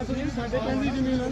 ਸਾਡੇ ਪਿੰਡ ਦੀ ਜ਼ਮੀਨ ਹੈ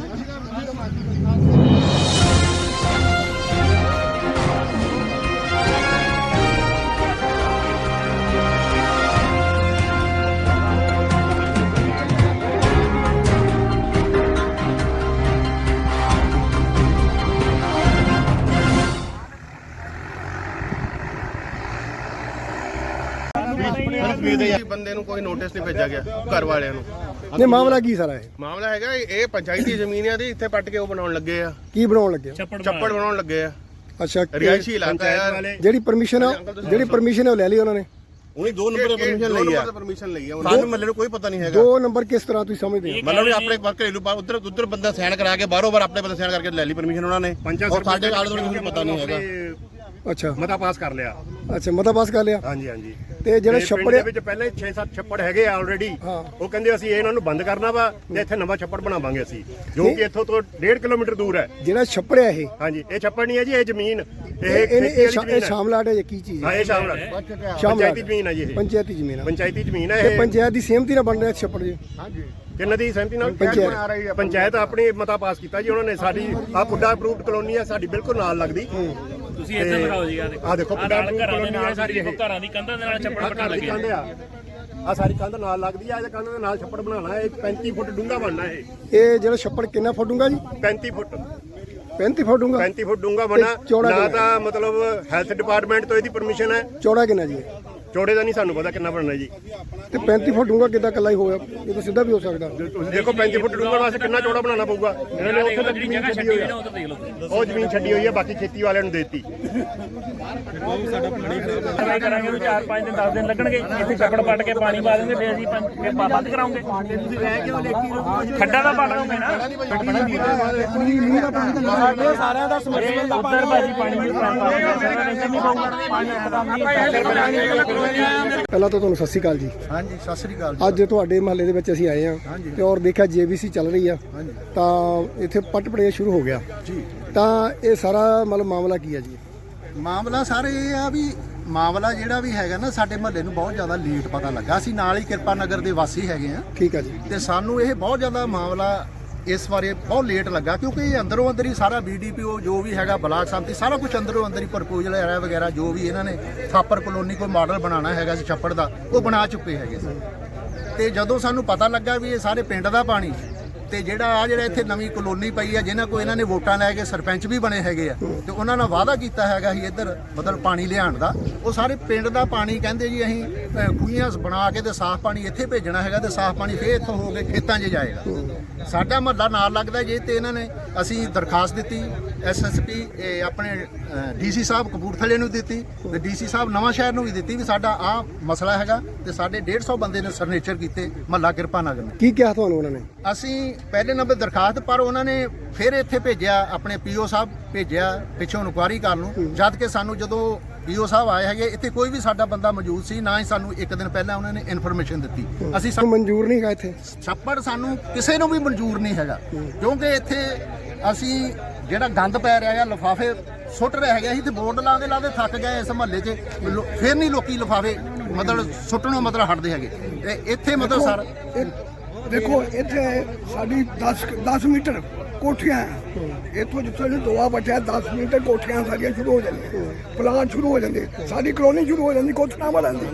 ਬੰਦੇ ਨੂੰ ਕੋਈ ਨੋਟਿਸ ਨਹੀਂ ਭੇਜਿਆ ਗਿਆ ਘਰ ਵਾਲਿਆਂ ਨੂੰ। ਨਹੀਂ ਮਾਮਲਾ ਕੀ ਸਾਰਾ ਇਹ? ਮਾਮਲਾ ਹੈਗਾ ਇਹ ਇਹ ਪੰਚਾਇਤੀ ਜ਼ਮੀਨ ਦੀ ਇੱਥੇ ਪੱਟ ਕੇ ਉਹ ਬਣਾਉਣ ਲੱਗੇ ਆ। ਕੀ ਬਣਾਉਣ ਲੱਗੇ? ਚੱਪੜ ਬਣਾਉਣ ਲੱਗੇ ਆ। ਅੱਛਾ ਕਿ- ਰਿਹਾਇਸ਼ੀ ਇਲਾਕਾ ਹੈ ਜਿਹੜੀ ਪਰਮਿਸ਼ਨ ਆ ਜਿਹੜੀ ਪਰਮਿਸ਼ਨ ਉਹ ਲੈ ਲਈ ਉਹਨਾਂ ਨੇ? ਉਹਨੇ ਦੋ ਨੰਬਰ ਦੀ ਪਰਮਿਸ਼ਨ ਲਈ ਆ। ਪਰਮਿਸ਼ਨ ਲਈ ਆ ਸਾਨੂੰ ਮੱਲੇ ਨੂੰ ਕੋਈ ਪਤਾ ਨਹੀਂ ਹੈਗਾ। ਦੋ ਨੰਬਰ ਕਿਸ ਤਰ੍ਹਾਂ ਤੁਸੀਂ ਸਮਝਦੇ ਹੋ? ਮਤਲਬ ਵੀ ਆਪਣੇ ਬਾਹਰ ਘਰੇਲੂ ਬਾਹਰ ਉਧਰ ਉਧਰ ਬੰਦਾ ਸਾਈਨ ਕਰਾ ਕੇ ਬਾਹਰੋਂ ਬਾਰ ਆਪਣੇ ਬੰਦੇ ਸਾਈਨ ਕਰਕੇ ਲੈ ਲਈ ਪਰਮਿਸ਼ਨ ਉਹਨਾਂ ਨੇ। ਔਰ ਸਾਡੇ ਆਲੇ ਦੁਆਲੇ ਨੂੰ ਪਤਾ ਨਹੀਂ ਹੈਗਾ। ਅੱਛਾ। ਮਤਾ ਪਾਸ ਕਰ ਲਿਆ। ਅੱਛਾ ਮਤਾ ਪਾਸ ਕਰ ਲਿਆ। ਹਾਂਜੀ ਹਾਂਜੀ। ਤੇ ਜਿਹੜਾ ਤੇ ਪਿੰਡ ਛੱਪੜ ਦੇ ਵਿੱਚ ਪਹਿਲਾਂ 6-7 ਛੱਪੜ ਹੈਗੇ ਆ ਆਲਰੇਡੀ ਹਾਂ। ਉਹ ਕਹਿੰਦੇ ਅਸੀਂ ਇਹਨਾਂ ਨੂੰ ਬੰਦ ਕਰਨਾ ਵਾ ਤੇ ਇੱਥੇ ਨਵਾਂ ਛੱਪੜ ਬਣਾਵਾਂਗੇ ਅਸੀਂ ਜੋ ਕਿ ਇੱਥੋਂ ਤੋਂ 1.5 ਕਿਲੋਮੀਟਰ ਦੂਰ ਹੈ। ਜਿਹੜਾ ਛੱਪੜ ਹੈ ਇਹ। ਹਾਂਜੀ ਇਹ ਛੱਪੜ ਨਹੀਂ ਹੈ ਜੀ ਇਹ ਜ਼ਮੀਨ। ਇਹ ਇਹ ਇਹਨੇ- ਖੇਤੀ ਇਹ ਵਾਲੀ ਸ਼ਾ- ਇਹ ਜ਼ਮੀਨ ਹੈ। ਸ਼ਾਮਲਾਟ ਹੈ ਜਾਂ ਕੀ ਚੀਜ਼ ਹਾਂ? ਹੈ ਇਹ ਸ਼ਾਮਲ ਸ਼ਾਮਲਾਟ ਪੰਚਾਇਤੀ ਜ਼ਮੀਨ ਹੈ ਜੀ ਇਹ। ਪੰਚਾਇਤੀ ਜ਼ਮੀਨ ਆ ਪੰਚਾਇਤੀ ਜ਼ਮੀਨ ਹੈ ਇਹ। ਪੰਚਾਇਤ ਦੀ ਸਹਿਮਤੀ ਨਾਲ ਬਣ ਰਿਹਾ ਛੱਪੜ ਜੀ। ਕਿੰਨਾਂ ਦੀ ਸਹਿਮਤੀ ਨਾਲ? ਪੰਚਾਇਤ। ਪੰਚਾਇਤ ਆਪਣੀ ਮਤਾ ਪਾਸ ਕੀਤਾ ਜੀ ਉਹਨਾਂ ਨੇ ਸਾਡੀ ਆ ਪੁੱਡਾ ਅਪਰੂਵਡ ਕਲੋਨੀ ਹੈ ਸਾਡੀ ਬਿਲਕੁਲ ਨਾਲ ਲੱਗਦੀ। ਤੁਸੀਂ ਇੱਥੇ ਬਣਾਓ ਜੀ ਆ ਦੇਖੋ। ਆ ਦੇਖੋ ਨਾਲ ਘਰਾਂ ਦੇ ਨਾਲ ਸਾਰੀ ਇਹ ਘਰਾਂ ਦੀ ਕੰਧਾਂ ਦੇ ਨਾਲ ਛੱਪੜ ਦੀ ਲੱਗੇ ਕੰਧ ਆ। ਆ ਸਾਰੀ ਕੰਧ ਨਾਲ ਲੱਗਦੀ ਆ ਇਹ ਕੰਧ ਦੇ ਨਾਲ ਛੱਪੜ ਬਣਾਉਣਾ ਹੈ 35 ਫੁੱਟ ਡੂੰਘਾ ਬਣਨਾ ਇਹ। ਇਹ ਜਿਹੜਾ ਛੱਪੜ ਕਿੰਨਾ ਫੁੱਟ ਡੂੰਗਾ ਜੀ? 35 ਫੁੱਟ। 35 ਫੁੱਟ ਡੂੰਗਾ 35 ਫੁੱਟ ਡੂੰਘਾ ਬਣਾ ਤੇ ਚੌੜਾ ਨਾ ਕਿੰਨਾ? ਤਾਂ ਮਤਲਬ ਹੈਲਥ ਡਿਪਾਰਟਮੈਂਟ ਤੋਂ ਇਹਦੀ ਪਰਮਿਸ਼ਨ ਹੈ। ਚੌੜਾ ਕਿੰਨਾ ਜੀ ਇਹ? ਚੌੜੇ ਦਾ ਨਹੀਂ ਸਾਨੂੰ ਪਤਾ ਕਿੰਨਾ ਬਣਨਾ ਜੀ। ਤੇ 35 ਫੁੱਟ ਡੂੰਗਾ ਕਿੱਦਾਂ ਕੱਲਾ ਹੀ ਹੋਇਆ? ਇਹ ਤਾਂ ਸਿੱਧਾ ਵੀ ਹੋ ਸਕਦਾ। ਤੁਸੀਂ ਦੇਖੋ 35 ਫੁੱਟ ਡੂੰਘਾ ਵਾਸਤੇ ਕਿੰਨਾ ਚੌੜਾ ਬਣਾਉਣਾ ਪਊਗਾ। ਇਹਨਾਂ ਨੇ ਉੱਥੇ ਤੱਕ ਜਗ੍ਹਾ ਛੱਡੀ ਹੋਈ ਆ। ਉਹ ਜ਼ਮੀਨ ਛੱਡੀ ਹੋਈ ਹੈ ਬਾਕੀ ਖੇਤੀ ਵਾਲਿਆਂ ਨੂੰ ਦੇਤੀ। ਟਰਾਈ ਕਰਾਂਗੇ ਉਹ 4-5 ਦਿਨ 10 ਦਿਨ ਲੱਗਣਗੇ। ਇੱਥੇ ਛੱਪੜ ਪੱਟ ਕੇ ਪਾਣੀ ਪਾ ਦੇਣਗੇ ਫਿਰ ਅਸੀਂ ਪੰਜ- ਫਿਰ ਪਾ- ਬੰਦ ਕਰਾਉਂਗੇ। ਤੁਸੀਂ ਰਹਿ ਕਿਉਂ ਲੇਕੀ ਖੱਡਾ ਦਾ ਪੱਟ ਦੋਗੇ ਨਾ। ਸਾਰਿਆਂ ਦਾ ਸਮਰਥਨ ਦਾ ਉੱਧਰ ਭਾਜੀ ਪਾਣੀ ਦੀ ਪਾਣੀ ਨਹੀਂ ਪਾਉਂਗਾ ਪਾਣੀ ਇੱਕਦਮ ਨਹੀਂ ਪਹਿਲਾਂ ਤਾਂ ਤੁਹਾਨੂੰ ਸਤਿ ਸ਼੍ਰੀ ਅਕਾਲ ਜੀ। ਹਾਂਜੀ ਸਤਿ ਸ੍ਰੀ ਅਕਾਲ ਅੱਜ ਤੁਹਾਡੇ ਮਹੱਲੇ ਦੇ ਵਿੱਚ ਅਸੀਂ ਆਏ ਹਾਂ ਤੇ ਔਰ ਦੇਖਿਆ ਜੀਬੀਸੀ ਚੱਲ ਰਹੀ ਆ। ਤਾਂ ਇੱਥੇ ਪੱਟ ਪੜਿਆ ਸ਼ੁਰੂ ਹੋ ਗਿਆ। ਜੀ। ਤਾਂ ਇਹ ਸਾਰਾ ਮਤਲਬ ਮਾਮਲਾ ਕੀ ਹੈ ਜੀ? ਮਾਮਲਾ ਸਾਰੇ ਇਹ ਆ ਵੀ ਮਾਮਲਾ ਜਿਹੜਾ ਵੀ ਹੈਗਾ ਨਾ ਸਾਡੇ ਮਹੱਲੇ ਨੂੰ ਬਹੁਤ ਜ਼ਿਆਦਾ ਲੇਟ ਪਤਾ ਲੱਗਾ। ਅਸੀਂ ਨਾਲ ਹੀ ਕਿਰਪਾ ਨਗਰ ਦੇ ਵਾਸੀ ਹੈਗੇ ਆ। ਠੀਕ ਹੈ ਜੀ। ਤੇ ਸਾਨੂੰ ਇਹ ਬਹੁਤ ਜ਼ਿਆਦਾ ਮਾਮਲਾ ਇਸ ਬਾਰੇ ਬਹੁਤ ਲੇਟ ਲੱਗਾ, ਕਿਉਂਕਿ ਇਹ ਅੰਦਰੋਂ ਅੰਦਰ ਹੀ ਸਾਰਾ ਬੀਡੀਪੀਓ ਜੋ ਵੀ ਹੈਗਾ, ਬਲਾਕ ਸੰਮਤੀ ਸਾਰਾ ਕੁਝ ਅੰਦਰੋਂ ਅੰਦਰ ਹੀ ਪ੍ਰਪੋਜ਼ਲ ਹੈ ਵਗੈਰਾ, ਜੋ ਵੀ ਇਹਨਾਂ ਨੇ ਥਾਪਰ ਕਲੋਨੀ ਕੋਈ ਮਾਡਲ ਬਣਾਉਣਾ ਹੈਗਾ ਸੀ ਛੱਪੜ ਦਾ, ਉਹ ਬਣਾ ਚੁੱਕੇ ਹੈਗੇ ਸੀ। ਤੇ ਜਦੋਂ ਸਾਨੂੰ ਪਤਾ ਲੱਗਾ ਵੀ ਇਹ ਸਾਰੇ ਪਿੰਡ ਦਾ ਪਾਣੀ ਤੇ ਜਿਹੜਾ ਆ ਜਿਹੜਾ ਇੱਥੇ ਨਵੀਂ ਕਲੋਨੀ ਪਈ ਆ ਜਿਨ੍ਹਾਂ ਕੋ ਇਹਨਾਂ ਨੇ ਵੋਟਾਂ ਲੈ ਕੇ ਸਰਪੰਚ ਵੀ ਬਣੇ ਹੈਗੇ ਆ ਤੇ ਉਹਨਾਂ ਨਾਲ ਵਾਅਦਾ ਕੀਤਾ ਹੈਗਾ ਸੀ ਇੱਧਰ ਮਤਲਬ ਪਾਣੀ ਲਿਆਉਣ ਦਾ। ਉਹ ਸਾਰੇ ਪਿੰਡ ਦਾ ਪਾਣੀ ਕਹਿੰਦੇ ਜੀ ਅਸੀਂ ਖੂਹੀਆਂ ਬਣਾ ਕੇ ਤੇ ਸਾਫ਼ ਪਾਣੀ ਇੱਥੇ ਭੇਜਣਾ ਹੈਗਾ ਤੇ ਸਾਫ਼ ਪਾਣੀ ਫੇਰ ਇੱਥੋਂ ਹੋ ਕੇ ਖੇਤਾਂ 'ਚ ਜਾਏਗਾ। ਸਾਡਾ ਮਹੱਲਾ ਨਾਲ ਲੱਗਦਾ ਜੇ ਤੇ ਇਹਨਾਂ ਨੇ ਅਸੀਂ ਦਰਖਾਸਤ ਦਿੱਤੀ ਐਸਐਸਪੀ ਆਪਣੇ ਡੀਸੀ ਸਾਹਿਬ ਕਪੂਰਥਲੇ ਨੂੰ ਦਿੱਤੀ ਤੇ ਡੀਸੀ ਸਾਹਿਬ ਨਵਾਂ ਸ਼ਹਿਰ ਨੂੰ ਵੀ ਦਿੱਤੀ ਵੀ ਸਾਡਾ ਆ ਮਸਲਾ ਹੈਗਾ ਤੇ ਸਾਡੇ 150 ਬੰਦੇ ਨੇ ਸਰਨੇਚਰ ਕੀਤੇ ਮਹੱਲਾ ਕਿਰਪਾ ਨਗਰ ਨੇ। ਕੀ ਕਿਹਾ ਤੁਹਾਨੂੰ ਉਹਨਾਂ ਨੇ? ਅਸੀਂ ਪਹਿਲੇ ਨੰਬਰ ਦਰਖਾਸਤ ਪਰ ਉਹਨਾਂ ਨੇ ਫਿਰ ਇੱਥੇ ਭੇਜਿਆ ਆਪਣੇ ਪੀਓ ਸਾਹਿਬ ਭੇਜਿਆ ਪਿੱਛੋਂ ਇਨਕੁਆਰੀ ਕਰਨ ਨੂੰ। ਜਦ ਕਿ ਸਾਨੂੰ ਜਦੋਂ ਪੀਓ ਸਾਹਿਬ ਆਏ ਹੈਗੇ ਇੱਥੇ ਕੋਈ ਵੀ ਸਾਡਾ ਬੰਦਾ ਮੌਜੂਦ ਸੀ ਨਾ ਹੀ ਸਾਨੂੰ ਇੱਕ ਦਿਨ ਪਹਿਲਾਂ ਉਹਨਾਂ ਨੇ ਇਨਫੋਰਮੇਸ਼ਨ ਦਿੱਤੀ। ਅਸੀਂ ਸਾਨੂੰ ਮਨਜ਼ੂਰ ਨਹੀਂ ਹੈਗਾ ਇੱਥੇ? ਛੱਪੜ ਸਾਨੂੰ ਕਿਸੇ ਨੂੰ ਵੀ ਮਨਜ਼ੂਰ ਨਹੀਂ ਹੈਗਾ। ਕਿਉਂਕਿ ਇੱਥੇ ਅਸੀਂ ਜਿਹੜਾ ਗੰਦ ਪੈ ਰਿਹਾ ਹੈ ਲਫਾਫੇ ਸੁੱਟ ਰਹੇ ਹੈਗੇ ਅਸੀਂ ਤੇ ਬੋਰਡ ਲਾਉਂਦੇ ਲਾਉਂਦੇ ਥੱਕ ਗਏ ਇਸ ਮਹੱਲੇ 'ਚ। ਫਿਰ ਨਹੀਂ ਲੋਕੀ ਲਫਾਫੇ ਮਤਲਬ ਸੁੱਟਣੋਂ ਮਤਲਬ ਹਟਦੇ ਹੈਗੇ। ਤੇ ਇੱਥੇ ਮਤਲਬ ਸਰ ਦੇਖੋ, ਇੱਥੇ ਸਾਡੀ 10 10 ਮੀਟਰ ਕੋਠੀਆਂ ਹੈ। ਇੱਥੋਂ ਜਿੱਥੇ ਨੂੰ ਦੋਆ ਬਚਿਆ 10 ਮੀਟਰ ਕੋਠੀਆਂ ਸਾਡੀਆਂ ਸ਼ੁਰੂ ਹੋ ਜਾਂਦੀਆਂ। ਪਲਾਨ ਸ਼ੁਰੂ ਹੋ ਜਾਂਦੇ। ਸਾਡੀ ਕਲੋਨੀ ਸ਼ੁਰੂ ਹੋ ਜਾਂਦੀ, ਕੋਠੀਆਂ ਬਣਾਉਂਦੀ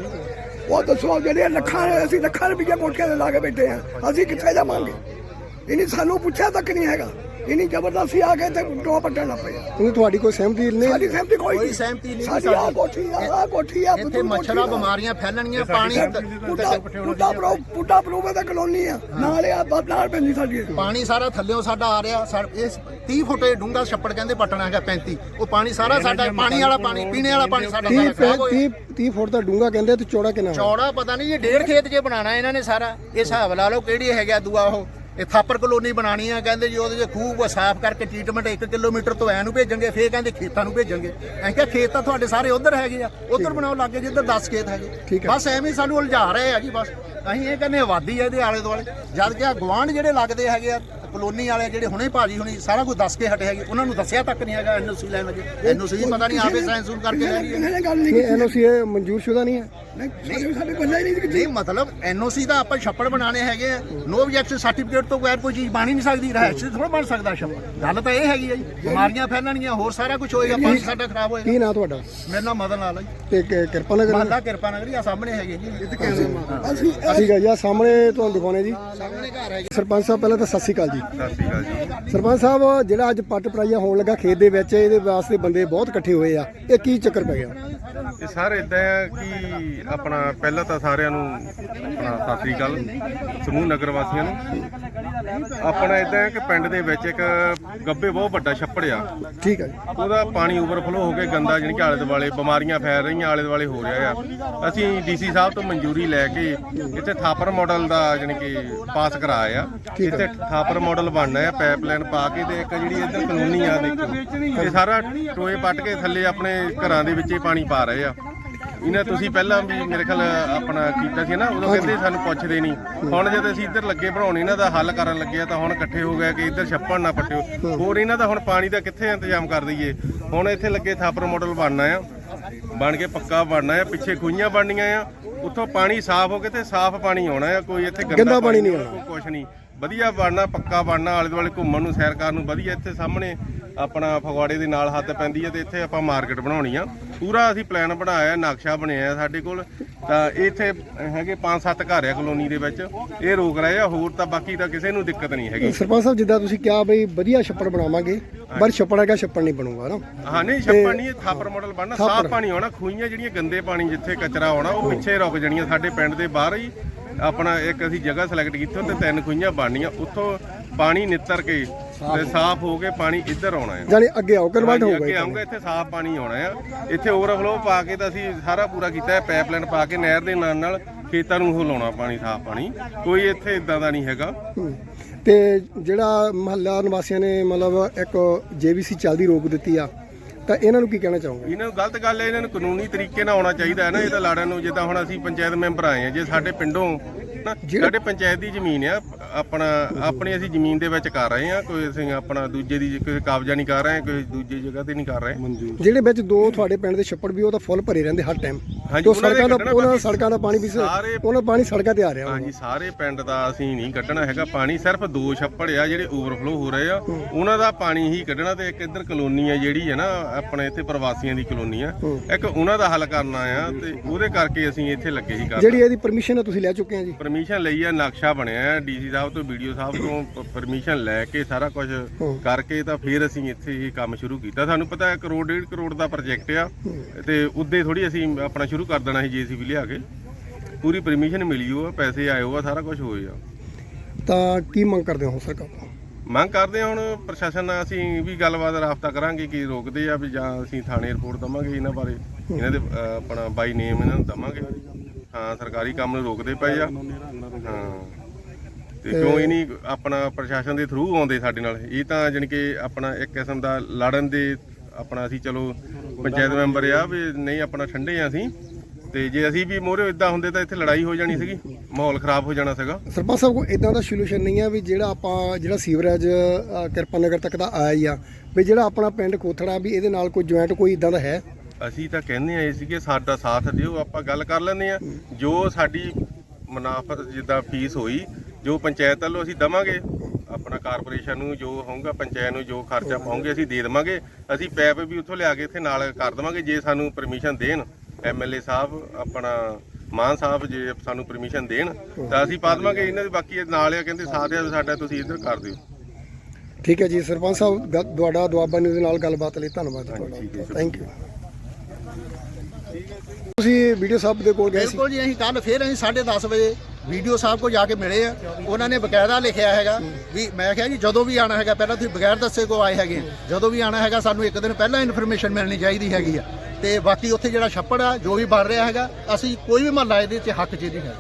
ਉਹ ਦੱਸੋ ਜਿਹੜੇ ਲੱਖਾਂ, ਅਸੀਂ ਲੱਖਾਂ ਰੁਪਈਆ ਕੋਠੀਆਂ ਦੇ ਲਾ ਕੇ ਬੈਠੇ ਆ, ਅਸੀਂ ਕਿੱਥੇ ਜਾਵਾਂਗੇ? ਇਹਨੇ ਸਾਨੂੰ ਪੁੱਛਿਆ ਤੱਕ ਨਹੀਂ ਹੈਗਾ। ਇਹਨੀ ਜ਼ਬਰਦਸਤੀ ਆ ਕੇ ਤੇ ਟੋਆ ਪੱਟਣ ਲੱਗ ਪਏ ਆ। ਉਹਨੇ ਤੁਹਾਡੀ ਕੋਈ ਸਹਿਮਤੀ ਨਹੀਂ? ਸਾਡੀ ਸਹਿਮਤੀ ਕੋਈ ਕੋਈ ਨਹੀਂ। ਸਹਿਮਤੀ ਨਹੀਂ ਸਾਡੀ ਆ ਕੋਠੀ ਆ ਆਹ ਕੋਠੀ ਆ ਇੱਥੇ ਮੱਛਰਾਂ ਬਿਮਾਰੀਆਂ ਫੈਲਣਗੀਆਂ ਪਾਣੀ ਪੁੱਟਾ ਪੁੱਟਾ ਪ੍ਰੋ ਪੁੱਟਾ ਪ੍ਰੋਵੇ ਦਾ ਕਲੋਨੀ ਆ। ਨਾਲ ਆ ਬਸ ਨਾਲ ਪੈਂਦੀ ਸਾਡੀ ਇਹ। ਪਾਣੀ ਸਾਰਾ ਥੱਲੇੋਂ ਸਾਡਾ ਆ ਰਿਹਾ। ਸਾ- ਇਸ 30 ਫੁੱਟ ਡੂੰਗਾ ਛੱਪੜ ਕਹਿੰਦੇ ਪਟਣਾ ਹੈਗਾ 35 ਉਹ ਪਾਣੀ ਸਾਰਾ ਸਾਡਾ ਪਾਣੀ ਵਾਲਾ ਪਾਣੀ ਪੀਣੇ ਵਾਲਾ ਪਾਣੀ ਸਾਡਾ 30 ਸਾਰਾ ਖਰਾਬ ਹੋਇਆ। 30 30 ਫੁੱਟ ਦਾ ਡੂੰਗਾ ਕਹਿੰਦੇ ਤੇ ਚੌੜਾ ਕਿੰਨਾ ਹੋਇਆ? ਚੌੜਾ ਪਤਾ ਨਹੀਂ ਇਹ ਡੇਢ ਖੇਤ ਜੇ ਬਣਾਣਾ ਇਹਨਾਂ ਨੇ ਸਾਰਾ। ਇਹ ਹਿਸਾਬ ਲਾ ਲਓ ਕਿਹੜੀ ਹੈਗਾ ਦੂਆ ਉਹ। ਇਹ ਥਾਪਰ ਕਲੋਨੀ ਬਣਾਣੀ ਆ ਕਹਿੰਦੇ ਜੀ ਉਹਦੇ 'ਚ ਖੂਬ ਸਾਫ਼ ਕਰਕੇ ਟ੍ਰੀਟਮੈਂਟ 1 ਕਿਲੋਮੀਟਰ ਤੋਂ ਐ ਨੂੰ ਭੇਜਣਗੇ ਫੇਰ ਕਹਿੰਦੇ ਖੇਤਾਂ ਨੂੰ ਭੇਜਣਗੇ। ਐਂ ਕਿਹਾ ਖੇਤ ਤਾਂ ਤੁਹਾਡੇ ਸਾਰੇ ਉਧਰ ਹੈਗੇ ਆ ਉਧਰ ਬਣਾਉ ਲੱਗੇ ਜਿੱਧਰ 10 ਖੇਤ ਹੈਗੇ। ਬਸ ਐਵੇਂ ਹੀ ਸਾਨੂੰ ਉਲਝਾ ਰਹੇ ਆ ਜੀ ਬਸ। ਅਸੀਂ ਇਹ ਕਹਿੰਦੇ ਆਬਾਦੀ ਆ ਇਹਦੇ ਆਲੇ ਦੁਆਲੇ ਜਦ ਕਿ ਆ ਗਵਾਂਢ ਜਿਹੜੇ ਲੱਗਦੇ ਹੈਗੇ ਆ ਕਲੋਨੀ ਵਾਲੇ ਜਿਹੜੇ ਹੁਣੇ ਭਾਜੀ ਹੁਣੀ ਸਾਰਾ ਕੁਝ ਦੱਸ ਕੇ ਹਟੇ ਹੈਗੇ ਉਹਨਾਂ ਨੂੰ ਦੱਸਿਆ ਤੱਕ ਨਹੀਂ ਹੈਗਾ ਐਨਓਸੀ ਲੈਣ ਲੱਗੇ ਐਨਓਸੀ ਪਤਾ ਨਹੀਂ ਆਪੇ ਸਾਇੰਸ ਸੂਨ ਕਰਕੇ ਲੈ ਇਹਨਾਂ ਨੇ ਗੱਲ ਨਹੀਂ ਨਹੀਂ ਕੀਤੀ। ਐਨਓਸੀ ਇਹ ਮਨਜ਼ੂਰ ਸ਼ੁਦਾ ਨਹੀਂ ਹੈ। ਨਹੀਂ ਸਾਡੇ ਸਾਡੇ ਬੰਦਾ ਹੀ ਨਹੀਂ ਕੀਤੀ ਨਹੀਂ ਮਤਲਬ ਐਨਓਸੀ ਦਾ ਆਪਾਂ ਛੱਪੜ ਬਣਾਣੇ ਹੈਗੇ ਆ। ਨੋ ਆਬਜੈਕਸ਼ਨ ਸਰਟੀਫਿਕੇਟ ਤੋਂ ਬਗੈਰ ਕੋਈ ਚੀਜ਼ ਬਣ ਹੀ ਨਹੀਂ ਸਕਦੀ ਰਹਿਸ਼ ਥੋੜਾ ਬਣ ਸਕਦਾ ਛੱਪੜ। ਗੱਲ ਤਾਂ ਇਹ ਹੈਗੀ ਹੈ ਜੀ ਬਿਮਾਰੀਆਂ ਫੈਲਣਗੀਆਂ ਹੋਰ ਸਾਰਾ ਕੁਝ ਹੋਏਗਾ ਪਾਣੀ ਸਾਡਾ ਖਰਾਬ ਹੋਏਗਾ। ਕੀ ਨਾਂ ਤੁਹਾਡਾ? ਮੇਰਾ ਨਾਮ ਮਦਨ ਲਾਲ ਹੈ ਜੀ। ਤੇ ਕਿ- ਕਿਰਪਾ ਨਗਰ ਮਹੱਲਾ ਕਿਰਪਾ ਨਗਰੀ ਆ ਸਾਹਮਣੇ ਹੈਗੇ ਜੀ। ਅਸੀਂ ਅਸੀਂ ਗਏ ਆ ਸਾਹਮਣੇ ਤੁਹਾਨੂੰ ਦਿਖਾਉਣੇ ਜੀ। ਸਾਹਮਣੇ ਘਰ ਹੈਗੇ ਸਰਪੰਚ ਸਾਹਿਬ ਪਹਿਲਾਂ ਤਾਂ ਸਤਿ ਸ਼੍ਰੀ ਅਕਾਲ ਜੀ। ਸਤਿ ਸ਼੍ਰੀ ਅਕਾਲ ਜੀ। ਸਰਪੰਚ ਸਾਹਿਬ ਜਿਹੜਾ ਅੱਜ ਪੱਟ ਪਰਾਈਆ ਹੋਣ ਲੱਗਾ ਖੇਤ ਦੇ ਵਿੱਚ ਇਹਦੇ ਵਾਸਤੇ ਬੰਦੇ ਬਹੁਤ ਇਕੱਠੇ ਹੋਏ ਆ। ਇਹ ਕੀ ਚੱਕਰ ਪੈ ਗਿਆ? ਇਹ ਸਾਰੇ ਇਦਾਂ ਕਿ ਆਪਣਾ ਪਹਿਲਾਂ ਤਾਂ ਸਾਰਿਆਂ ਨੂੰ ਆਪਣਾ ਸਤਿ ਸ਼੍ਰੀ ਅਕਾਲ ਸਮੂਹ ਨਗਰ ਵਾਸੀਆਂ ਨੂੰ। ਆਪਣਾ ਇਦਾਂ ਹੈ ਕਿ ਪਿੰਡ ਦੇ ਵਿੱਚ ਇੱਕ ਗੱਬੇ ਬਹੁਤ ਵੱਡਾ ਛੱਪੜ ਆ। ਠੀਕ ਹੈ ਜੀ। ਉਹਦਾ ਪਾਣੀ ਓਵਰਫਲੋ ਹੋ ਕੇ ਗੰਦਾ ਜਾਣੀ ਕਿ ਆਲੇ ਦੁਆਲੇ ਬਿਮਾਰੀਆਂ ਫੈਲ ਰਹੀਆਂ ਆਲੇ ਦੁਆਲੇ ਹੋ ਰਿਹਾ ਆ। ਅਸੀਂ ਡੀਸੀ ਸਾਹਿਬ ਤੋਂ ਮਨਜ਼ੂਰੀ ਲੈ ਕੇ ਇੱਥੇ ਥਾਪਰ ਮਾਡਲ ਦਾ ਜਾਣੀ ਕਿ ਪਾਸ ਕਰਾਇਆ ਆ। ਇੱਥੇ ਥਾਪਰ ਮਾਡਲ ਬਣਨਾ ਆ ਪਾਈਪਲਾਈਨ ਪਾ ਕੇ ਤੇ ਇੱਕ ਜਿਹੜੀ ਇੱਧਰ ਕਾਨੂੰਨੀ ਆ ਦੇਖੋ। ਇਹ ਸਾਰਾ ਟੋਏ ਪੱਟ ਕੇ ਥੱਲੇ ਆਪਣੇ ਘਰਾਂ ਦੇ ਵਿੱਚ ਹੀ ਪਾਣੀ ਪਾ ਰਹੇ ਆ। ਇਹਨਾਂ ਤੁਸੀਂ ਪਹਿਲਾਂ ਵੀ ਮੇਰੇ ਖਿਆਲ ਆਪਣਾ ਕੀਤਾ ਸੀ ਨਾ ਉਦੋਂ ਕਹਿੰਦੇ ਸਾਨੂੰ ਪੁੱਛਦੇ ਨਹੀਂ। ਹੁਣ ਜਦ ਅਸੀਂ ਇੱਧਰ ਲੱਗੇ ਬਣਾਉਣ ਇਹਨਾਂ ਦਾ ਹੱਲ ਕਰਨ ਲੱਗੇ ਆ ਤਾਂ ਹੁਣ ਇਕੱਠੇ ਹੋ ਗਏ ਕਿ ਇੱਧਰ ਛੱਪਣ ਨਾ ਪੱਟਿਓ। ਹੋਰ ਇਹਨਾਂ ਦਾ ਹੁਣ ਪਾਣੀ ਦਾ ਕਿੱਥੇ ਇੰਤਜ਼ਾਮ ਕਰ ਦਈਏ? ਹੁਣ ਇੱਥੇ ਲੱਗੇ ਥਾਪਰ ਮਾਡਲ ਬਣਨਾ ਆ। ਬਣ ਕੇ ਪੱਕਾ ਬਣਨਾ ਆ ਪਿੱਛੇ ਖੂਹੀਆਂ ਬਣਨੀਆਂ ਆ ਉੱਥੋਂ ਪਾਣੀ ਸਾਫ਼ ਹੋ ਕੇ ਤੇ ਸਾਫ਼ ਪਾਣੀ ਆਉਣਾ ਆ ਕੋਈ ਇੱਥੇ ਗੰਦਾ ਪਾਣੀ ਨਹੀਂ ਕੋਈ ਕੁਛ ਨਹੀਂ। ਵਧੀਆ ਬਣਨਾ ਪੱਕਾ ਬਣਨਾ ਆਲੇ ਦੁਆਲੇ ਘੁੰਮਣ ਨੂੰ ਸੈਰ ਕਰਨ ਨੂੰ ਵਧੀਆ ਇੱਥੇ ਸਾਹਮਣੇ ਆਪਣਾ ਫਗਵਾੜੇ ਦੇ ਨਾਲ ਹੱਦ ਪੈਂਦੀ ਹੈ ਤੇ ਇੱਥੇ ਆਪਾਂ ਮਾਰਕੀਟ ਬਣਾਉਣੀ ਆ। ਪੂਰਾ ਅਸੀਂ ਪਲਾਨ ਬਣਾਇਆ ਨਕਸ਼ਾ ਬਣਿਆ ਸਾਡੇ ਕੋਲ। ਤਾਂ ਇੱਥੇ ਹੈਗੇ 5-7 ਘਰ ਆ ਕਲੋਨੀ ਦੇ ਵਿੱਚ। ਇਹ ਰੋਕ ਰਹੇ ਆ ਹੋਰ ਤਾਂ ਬਾਕੀ ਤਾਂ ਕਿਸੇ ਨੂੰ ਦਿੱਕਤ ਨਹੀਂ ਹੈਗੀ। ਸਰਪੰਚ ਸਾਹਿਬ ਜਿੱਦਾਂ ਤੁਸੀਂ ਕਿਹਾ ਬਈ ਵਧੀਆ ਛੱਪੜ ਬਣਾਵਾਂਗੇ ਪਰ ਛੱਪੜ ਹੈਗਾ ਛੱਪੜ ਨਹੀਂ ਬਣੂਗਾ ਨਾ। ਹਾਂ ਨਹੀਂ ਛੱਪੜ ਨਹੀਂ ਇਹ ਥਾਪਰ ਮਾਡਲ ਬਣਨਾ ਸਾਫ਼ ਪਾਣੀ ਆਉਣਾ ਖੂਹੀਆਂ ਜਿਹੜੀਆਂ ਗੰਦੇ ਪਾਣੀ ਜਿੱਥੇ ਕਚਰਾ ਆਉਣਾ ਉਹ ਪਿੱਛੇ ਰੁਕ ਜਾਣੀਆਂ ਸਾਡੇ ਪਿੰਡ ਦੇ ਬਾਹਰ ਹੀ। ਆਪਣਾ ਇੱਕ ਅਸੀਂ ਜਗ੍ਹਾ ਸਿਲੈਕਟ ਕੀਤੀ ਉੱਥੇ ਤਿੰਨ ਖੂਹੀਆਂ ਬਣਨੀਆਂ ਉੱਥੋਂ ਪਾਣੀ ਨਿੱਤਰ ਕੇ ਤੇ ਸਾਫ਼ ਹੋ ਕੇ ਪਾਣੀ ਇੱਧਰ ਆਉਣਾ ਹੈ। ਜਾਨੀ ਅੱਗੇ ਆਓ ਕਨਵਰਟ ਹੋਊਗਾ ਅੱਗੇ ਆਉਂਗਾ ਇੱਥੇ ਸਾਫ਼ ਪਾਣੀ ਆਉਣਾ ਆ ਇੱਥੇ ਓਵਰਫਲੋ ਪਾ ਕੇ ਤਾਂ ਅਸੀਂ ਸਾਰਾ ਪੂਰਾ ਕੀਤਾ ਹੈ ਪਾਈਪਲਾਈਨ ਪਾ ਕੇ ਨਹਿਰ ਦੇ ਨਾਲ ਨਾਲ ਖੇਤਾਂ ਨੂੰ ਉਹ ਲਾਉਣਾ ਪਾਣੀ ਸਾਫ਼ ਪਾਣੀ। ਕੋਈ ਇੱਥੇ ਇਦਾਂ ਦਾ ਨਹੀਂ ਹੈਗਾ। ਤੇ ਜਿਹੜਾ ਮਹੱਲਾ ਨਿਵਾਸੀਆਂ ਨੇ ਮਤਲਬ ਇੱਕ ਜੇਬੀਸੀ ਚੱਲਦੀ ਰੋਕ ਦਿੱਤੀ ਆ ਤਾਂ ਇਹਨਾਂ ਨੂੰ ਕੀ ਕਹਿਣਾ ਚਾਹੋਗੇ? ਇਹਨਾਂ ਨੂੰ ਗਲਤ ਗੱਲ ਹੈ ਇਹਨਾਂ ਨੂੰ ਕਾਨੂੰਨੀ ਤਰੀਕੇ ਨਾਲ ਆਉਣਾ ਚਾਹੀਦਾ ਹੈ ਨਾ ਇਹ ਤਾਂ ਲਾੜਾਂ ਨੂੰ ਜਿੱਦਾਂ ਹੁਣ ਅਸੀਂ ਪੰਚਾਇਤ ਮੈਂਬਰ ਆਏ ਆ ਜੇ ਸਾਡੇ ਪਿੰਡੋਂ ਸਾਡੇ ਪੰਚਾਇਤ ਦੀ ਜ਼ਮੀਨ ਆ ਆਪਣਾ, ਆਪਣੀ ਅਸੀਂ ਜ਼ਮੀਨ ਦੇ ਵਿੱਚ ਕਰ ਰਹੇ ਹਾਂ, ਕੋਈ ਅਸੀਂ ਆਪਣਾ ਦੂਜੇ ਦੀ ਕੋਈ ਕਬਜ਼ਾ ਨਹੀਂ ਕਰ ਰਹੇ, ਕੋਈ ਦੂਜੀ ਜਗ੍ਹਾ ਤੇ ਨਹੀਂ ਕਰ ਰਹੇ। ਜਿਹੜੇ ਵਿੱਚ ਦੋ ਤੁਹਾਡੇ ਪਿੰਡ ਦੇ ਛੱਪੜ ਵੀ ਉਹ ਤਾਂ ਫੁੱਲ ਭਰੇ ਰਹਿੰਦੇ ਹਰ ਟਾਈਮ ਹਾਂਜੀ, ਤੇ ਉਹਨਾਂ ਦੇ ਸੜਕਾਂ ਦਾ ਕੱਢਣਾ ਉਹਨਾਂ ਬਾਕੀ ਸੜਕਾਂ ਦਾ ਪਾਣੀ ਵੀ ਸ- ਸਾਰੇ- ਉਹਨਾਂ ਪਾਣੀ ਸੜਕਾਂ ਤੇ ਆ ਰਿਹਾ ਹਾਂਜੀ ਸਾਰੇ ਪਿੰਡ ਦਾ ਅਸੀਂ ਨਹੀਂ ਕੱਢਣਾ ਹੈਗਾ। ਪਾਣੀ ਸਿਰਫ ਦੋ ਛੱਪੜ ਆ ਜਿਹੜੇ ਓਵਰਫਲੋ ਹੋ ਰਹੇ ਆ। ਉਹਨਾਂ ਦਾ ਪਾਣੀ ਹੀ ਕੱਢਣਾ ਤੇ ਇੱਕ ਇੱਧਰ ਕਲੋਨੀ ਆ ਜਿਹੜੀ ਹੈ ਨਾ ਆਪਣੇ ਇੱਥੇ ਪ੍ਰਵਾਸੀਆਂ ਦੀ ਕਲੋਨੀ ਆ। ਇੱਕ ਉਹਨਾਂ ਦਾ ਹੱਲ ਕਰਨਾ ਆ ਤੇ ਉਹਦੇ ਕਰਕੇ ਅਸੀਂ ਇੱਥੇ ਲੱਗੇ ਸੀ ਕਰਨ ਜਿਹੜੀ ਇਹਦੀ ਪਰਮਿਸ਼ਨ ਹੈ ਤੁਸੀਂ ਲੈ ਚੁੱਕੇ ਆ ਜੀ? ਪਰਮਿਸ਼ਨ ਲਈ ਆ ਨਕਸ਼ਾ ਬਣਿਆ ਡੀਸੀ ਸਾਹਿਬ ਤੋਂ ਵੀਡੀਓ ਸਾਹਿਬ ਤੋਂ ਪਰਮਿਸ਼ਨ ਲੈ ਕੇ ਸਾਰਾ ਕੁਝ ਕਰਕੇ ਤਾਂ ਫਿਰ ਅਸੀਂ ਇੱਥੇ ਇਹ ਕੰਮ ਸ਼ੁਰੂ ਕੀਤਾ। ਸਾਨੂੰ ਪਤਾ ਹੈ ਕਰੋੜ ਡੇਢ ਕਰੋੜ ਦਾ ਪ੍ਰੋਜੈਕਟ ਆ ਤੇ ਉੱਦੇ ਥੋੜੀ ਅਸੀਂ ਆਪਣਾ ਸ਼ੁਰੂ ਕਰ ਦੇਣਾ ਸੀ ਜੀਸੀਬੀ ਲਿਆ ਕੇ। ਪੂਰੀ ਪਰਮਿਸ਼ਨ ਮਿਲੀ ਉਹ ਆ, ਪੈਸੇ ਆਏ ਉਹ ਆ ਸਾਰਾ ਕੁਝ ਹੋਇਆ ਤਾਂ ਕੀ ਮੰਗ ਕਰਦੇ ਹੋ ਸਰਕਾਰ ਤੋਂ? ਮੰਗ ਕਰਦੇ ਹਾਂ ਹੁਣ ਪ੍ਰਸ਼ਾਸਨ ਨਾਲ ਅਸੀਂ ਵੀ ਗੱਲਬਾਤ ਰਾਬਤਾ ਕਰਾਂਗੇ ਕਿ ਰੋਕਦੇ ਆ ਵੀ ਜਾਂ ਅਸੀਂ ਥਾਣੇ ਰਿਪੋਰਟ ਦਵਾਂਗੇ ਇਹਨਾਂ ਬਾਰੇ। ਇਹਨਾਂ ਦੇ ਅਹ, ਆਪਣਾ ਬਾਈ ਨੇਮ ਇਹਨਾਂ ਨੂੰ ਦਵਾਂਗੇ। ਹਾਂ ਸਰਕਾਰੀ ਕੰਮ ਨੂੰ ਰੋਕਦੇ ਪਏ ਆ। ਹਾਂ। ਤੇ ਕਿਉਂ ਇਹ ਨਹੀਂ ਆਪਣਾ ਪ੍ਰਸ਼ਾਸਨ ਦੇ ਥਰੂ ਆਉਂਦੇ ਸਾਡੇ ਨਾਲ। ਇਹ ਤਾਂ ਜਾਣੀ ਕਿ ਆਪਣਾ ਇੱਕ ਕਿਸਮ ਦਾ ਲੜਨ ਦੇ ਆਪਣਾ ਅਸੀਂ ਚਲੋ ਪੰਚਾਇਤ ਮੈਂਬਰ ਆ ਵੀ ਨਹੀਂ ਆਪਣਾ ਠੰਡੇ ਆ ਅਸੀਂ। ਤੇ ਜੇ ਅਸੀਂ ਵੀ ਮੋਹਰੇ ਇਦਾਂ ਹੁੰਦੇ ਤਾਂ ਇੱਥੇ ਲੜਾਈ ਹੋ ਜਾਣੀ ਸੀਗੀ ਮਾਹੌਲ ਖਰਾਬ ਹੋ ਜਾਣਾ ਸੀਗਾ। ਸਰਪੰਚ ਸਾਹਿਬ ਕੋਈ ਇਦਾਂ ਦਾ ਸੋਲੂਸ਼ਨ ਨਹੀਂ ਆ ਵੀ ਜਿਹੜਾ ਆਪਾਂ ਜਿਹੜਾ ਸੀਵਰੇਜ ਕਿਰਪਾ ਨਗਰ ਤੱਕ ਦਾ ਆਇਆ ਹੀ ਆ ਵੀ ਜਿਹੜਾ ਆਪਣਾ ਪਿੰਡ ਕੋਥੜਾ ਵੀ ਇਹਦੇ ਨਾਲ ਕੋਈ ਜੁਆਇੰਟ ਕੋਈ ਇਦਾਂ ਦਾ ਹੈ? ਅਸੀਂ ਤਾਂ ਕਹਿੰਦੇ ਆਏ ਸੀਗੇ ਸਾਡਾ ਸਾਥ ਦਿਓ ਆਪਾਂ ਗੱਲ ਕਰ ਲੈਂਦੇ ਆ ਜੋ ਸਾਡੀ ਮੁਨਾਫਤ ਜਿੱਦਾਂ ਫੀਸ ਹੋਈ ਜੋ ਪੰਚਾਇਤ ਵੱਲੋਂ ਅਸੀਂ ਦਵਾਂਗੇ ਆਪਣਾ ਕਾਰਪੋਰੇਸ਼ਨ ਨੂੰ ਜੋ ਹੋਊਗਾ ਪੰਚਾਇਤ ਨੂੰ ਜੋ ਖਰਚਾ ਪਾਉਂਗੇ ਅਸੀਂ ਦੇ ਦੇਵਾਂਗੇ। ਅਸੀਂ ਪੈਪ ਵੀ ਉੱਥੋਂ ਲਿਆ ਕੇ ਇੱਥੇ ਨਾਲ ਕਰ ਦੇਵਾਂਗੇ ਜੇ ਸਾਨੂੰ ਪਰਮਿਸ਼ਨ ਦੇਣ। ਐਮਐਲਏ ਸਾਹਿਬ ਆਪਣਾ ਮਾਨ ਸਾਹਿਬ ਜੇ ਸਾਨੂੰ ਪਰਮਿਸ਼ਨ ਦੇਣ ਤਾਂ ਅਸੀਂ ਪਾ ਦੇਵਾਂਗੇ ਇਹਨਾਂ ਦੇ ਬਾਕੀ ਨਾਲ ਆ ਕਹਿੰਦੇ ਸਾਥ ਆ ਸਾਡਾ ਤੁਸੀਂ ਇੱਧਰ ਕਰ ਦਿਓ। ਠੀਕ ਹੈ ਜੀ ਸਰਪੰਚ ਸਾਹਿਬ ਗ- ਤੁਹਾਡਾ ਦੁਆਬਾ ਨਿਊਜ਼ ਨਾਲ ਗੱਲਬਾਤ ਲਈ ਧੰਨਵਾਦ ਤੁਹਾਡਾ। ਥੈਂਕ ਯੂ ਤੁਸੀਂ ਵੀਡੀਓ ਸਾਹਿਬ ਦੇ ਕੋਲ ਗਏ ਸੀ। ਬਿਲਕੁਲ ਜੀ ਅਸੀਂ ਕੱਲ ਫੇਰ ਅਸੀਂ 10:30 ਵਜੇ ਵੀਡੀਓ ਸਾਹਿਬ ਕੋਲ ਜਾ ਕੇ ਮਿਲੇ ਆ। ਉਹਨਾਂ ਨੇ ਬਕਾਇਦਾ ਲਿਖਿਆ ਹੈਗਾ ਵੀ ਮੈਂ ਕਿਹਾ ਜੀ ਜਦੋਂ ਵੀ ਆਣਾ ਹੈਗਾ ਪਹਿਲਾਂ ਤੁਸੀਂ ਬਗੈਰ ਦੱਸੇ ਕੋ ਆਏ ਹੈਗੇ ਜਦੋਂ ਵੀ ਆਣਾ ਹੈਗਾ ਸਾਨੂੰ ਇੱਕ ਦਿਨ ਪਹਿਲਾਂ ਇਨਫੋਰਮੇਸ਼ਨ ਮਿਲਣੀ ਚਾਹੀਦੀ ਹੈਗੀ ਆ। ਤੇ ਬਾਕੀ ਉੱਥੇ ਜਿਹੜਾ ਛੱਪੜ ਆ, ਜੋ ਵੀ ਬਣ ਰਿਹਾ ਹੈਗਾ, ਅਸੀਂ ਕੋਈ ਵੀ ਮਹੱਲਾ ਇਹਦੇ 'ਚ ਹੱਕ 'ਚ ਨਹੀਂ ਹੈ